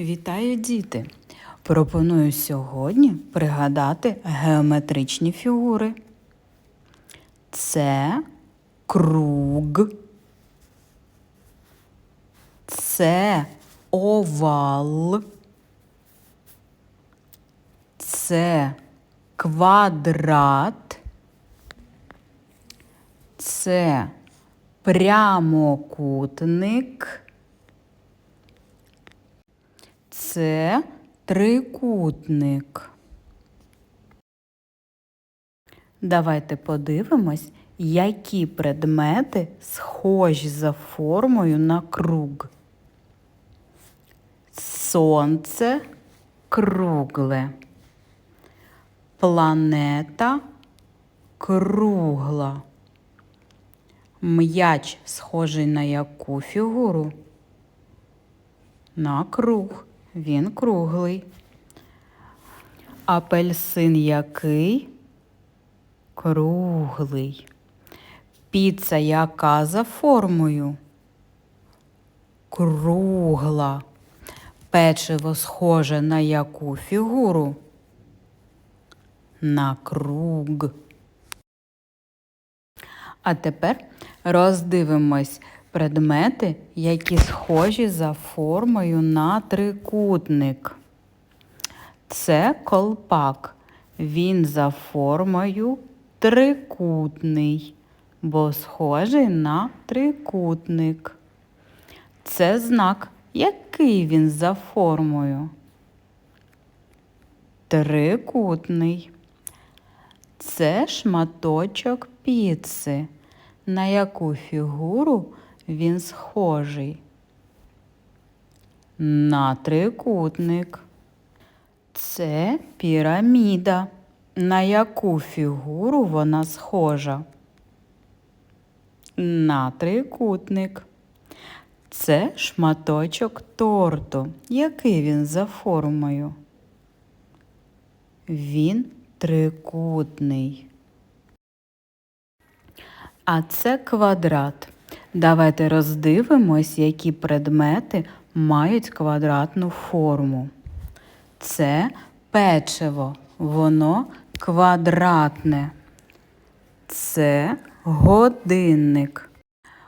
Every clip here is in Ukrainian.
Вітаю, діти! Пропоную сьогодні пригадати геометричні фігури. Це круг. Це овал. Це квадрат. Це прямокутник. Це трикутник. Давайте подивимось, які предмети схожі за формою на круг. Сонце кругле. Планета кругла. М'яч схожий на яку фігуру? На круг. Він круглий. Апельсин який? Круглий. Піца яка за формою? Кругла. Печиво схоже на яку фігуру? На круг. А тепер роздивимось предмети, які схожі за формою на трикутник. Це колпак. Він за формою трикутний, бо схожий на трикутник. Це знак, який він за формою. Трикутний. Це шматочок піци. На яку фігуру він схожий? На трикутник. Це піраміда. На яку фігуру вона схожа? На трикутник. Це шматочок торту. Який він за формою? Він трикутний. А це квадрат. Давайте роздивимось, які предмети мають квадратну форму. Це печиво, воно квадратне. Це годинник.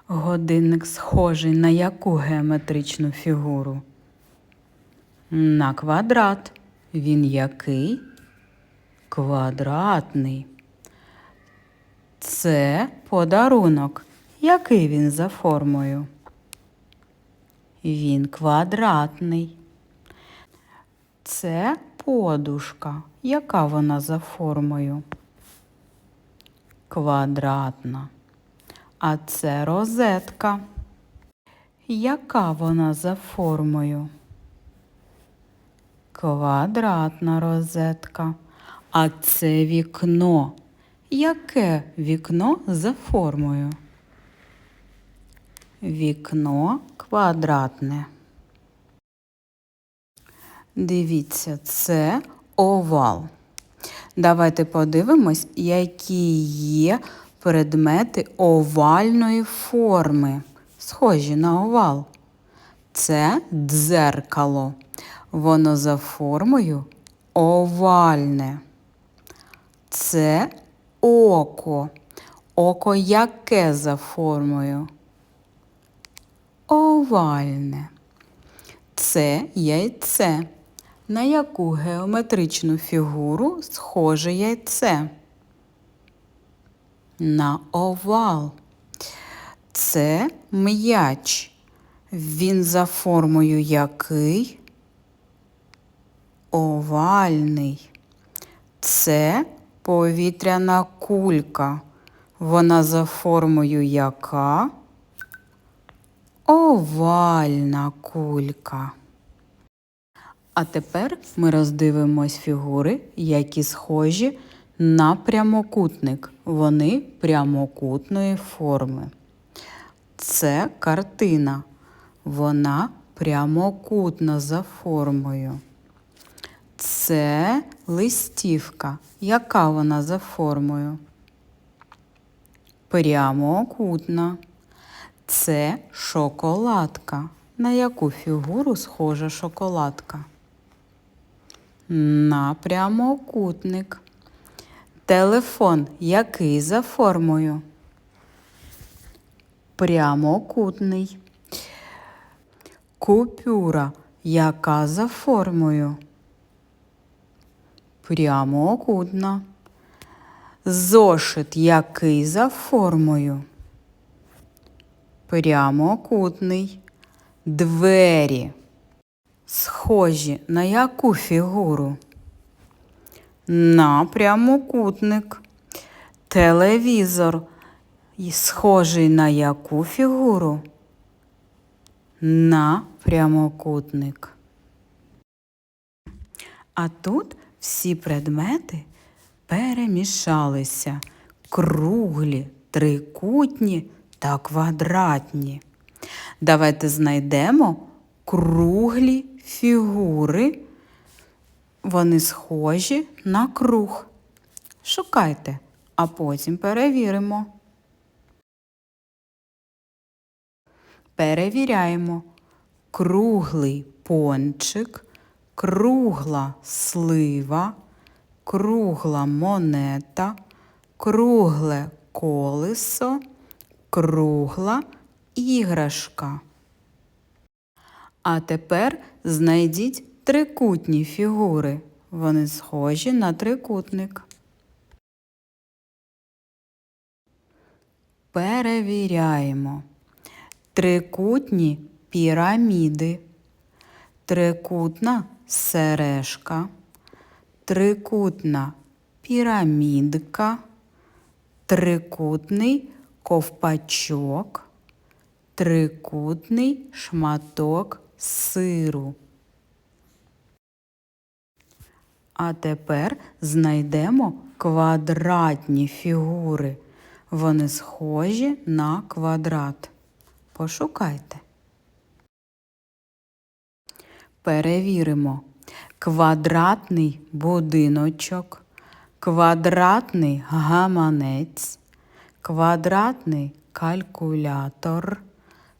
Годинник схожий на яку геометричну фігуру? На квадрат. Він який? Квадратний. Це подарунок. Який він за формою? Він квадратний. Це подушка. Яка вона за формою? Квадратна. А це розетка. Яка вона за формою? Квадратна розетка. А це вікно. Яке вікно за формою? Вікно квадратне. Дивіться, це овал. Давайте подивимось, які є предмети овальної форми. Схожі на овал. Це дзеркало. Воно за формою овальне. Це око. Око яке за формою? Овальне. Це яйце. На яку геометричну фігуру схоже яйце? На овал. Це м'яч. Він за формою який? Овальний. Це повітряна кулька. Вона за формою яка? Овальна кулька. А тепер ми роздивимось фігури, які схожі на прямокутник. Вони прямокутної форми. Це картина. Вона прямокутна за формою. Це листівка. Яка вона за формою? Прямокутна. Це шоколадка. На яку фігуру схожа шоколадка? На прямокутник. Телефон який за формою? Прямокутний. Купюра яка за формою? Прямокутна. Зошит який за формою? Прямокутний. Двері. Схожі на яку фігуру? На прямокутник. Телевізор схожий на яку фігуру? На прямокутник. А тут всі предмети перемішалися. Круглі, трикутні та квадратні. Давайте знайдемо круглі фігури. Вони схожі на круг. Шукайте, а потім перевіримо. Перевіряємо. Круглий пончик, кругла слива, кругла монета, кругле колесо, кругла іграшка. А тепер знайдіть трикутні фігури. Вони схожі на трикутник. Перевіряємо. Трикутні піраміди, трикутна сережка, трикутна пірамідка, трикутний ковпачок, трикутний шматок сиру. А тепер знайдемо квадратні фігури. Вони схожі на квадрат. Пошукайте. Перевіримо. Квадратний будиночок, квадратний гаманець, квадратний калькулятор,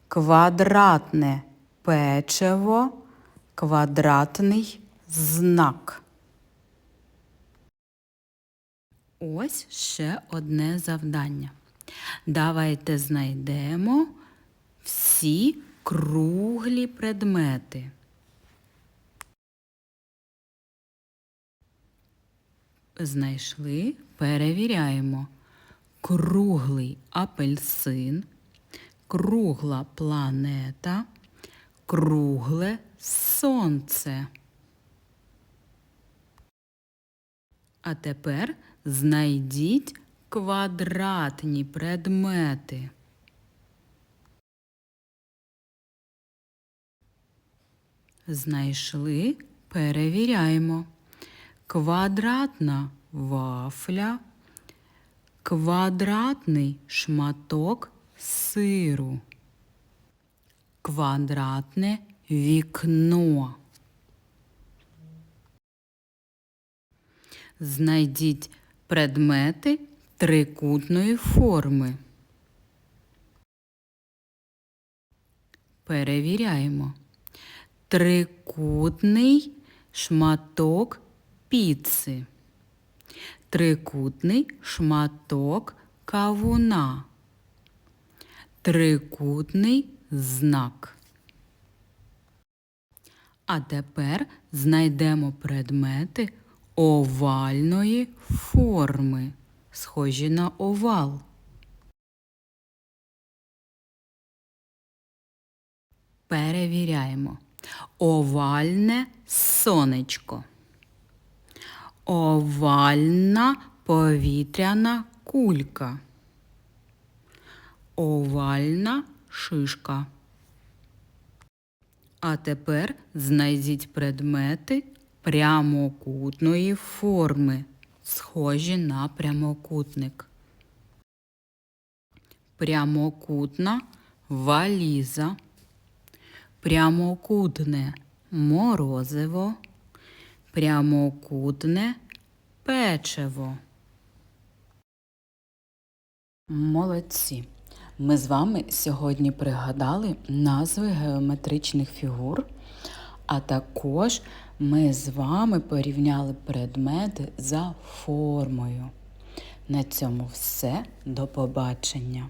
квадратне печиво, квадратний знак. Ось ще одне завдання. Давайте знайдемо всі круглі предмети. Знайшли, перевіряємо. Круглий апельсин, кругла планета, кругле сонце. А тепер знайдіть квадратні предмети. Знайшли, перевіряємо. Квадратна вафля, квадратний шматок сиру, квадратне вікно. Знайдіть предмети трикутної форми. Перевіряємо. Трикутний шматок піци. Трикутний шматок кавуна. Трикутний знак. А тепер знайдемо предмети овальної форми, схожі на овал. Перевіряємо. Овальне сонечко. Овальна повітряна кулька. Овальна шишка. А тепер знайдіть предмети прямокутної форми, схожі на прямокутник. Прямокутна валіза, прямокутне морозиво, прямокутне печиво. Молодці. Ми з вами сьогодні пригадали назви геометричних фігур, а також ми з вами порівняли предмети за формою. На цьому все. До побачення!